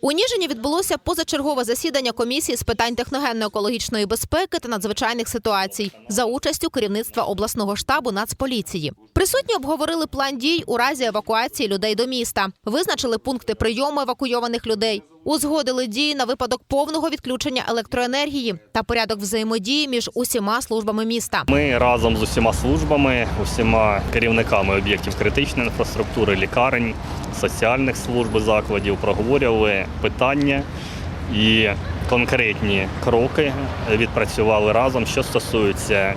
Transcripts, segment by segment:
У Ніжині відбулося позачергове засідання комісії з питань техногенно-екологічної безпеки та надзвичайних ситуацій за участю керівництва обласного штабу Нацполіції. Присутні обговорили план дій у разі евакуації людей до міста, визначили пункти прийому евакуйованих людей, узгодили дії на випадок повного відключення електроенергії та порядок взаємодії між усіма службами міста. Ми разом з усіма службами, усіма керівниками об'єктів критичної інфраструктури, лікарень, соціальних служб закладів проговорювали питання і конкретні кроки відпрацювали разом, що стосується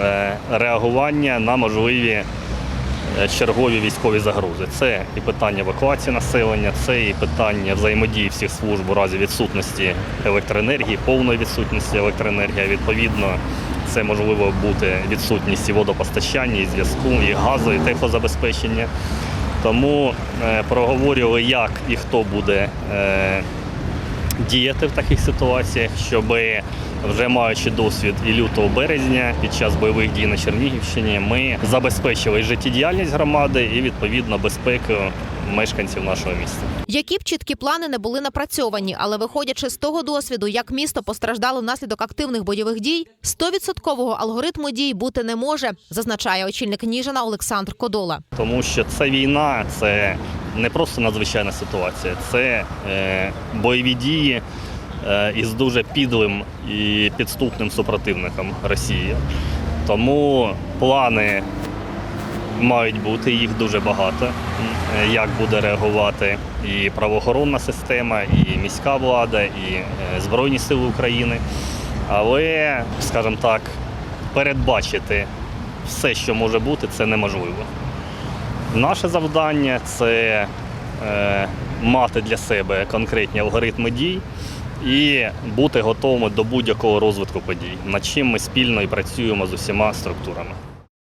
е, реагування на можливі чергові військові загрози. Це і питання евакуації населення, це і питання взаємодії всіх служб у разі відсутності електроенергії, повної відсутності електроенергії. Відповідно, це можливо бути відсутність і водопостачання, і зв'язку, і газу, і теплозабезпечення. Тому е, проговорювали, як і хто буде е, діяти в таких ситуаціях, щоб вже маючи досвід і лютого березня під час бойових дій на Чернігівщині, ми забезпечили життєдіяльність громади і відповідно безпеку мешканців нашого міста. Які б чіткі плани не були напрацьовані, але виходячи з того досвіду, як місто постраждало внаслідок активних бойових дій, 100% алгоритму дій бути не може, зазначає очільник Ніжина Олександр Кодола. Тому що це війна, це не просто надзвичайна ситуація, це е, бойові дії е, із дуже підлим і підступним супротивником Росії. Тому плани мають бути, їх дуже багато. Е, Як буде реагувати і правоохоронна система, і міська влада, і Збройні Сили України. Але, скажімо так, передбачити все, що може бути, це неможливо. Наше завдання це е, мати для себе конкретні алгоритми дій і бути готовими до будь-якого розвитку подій, над чим ми спільно і працюємо з усіма структурами.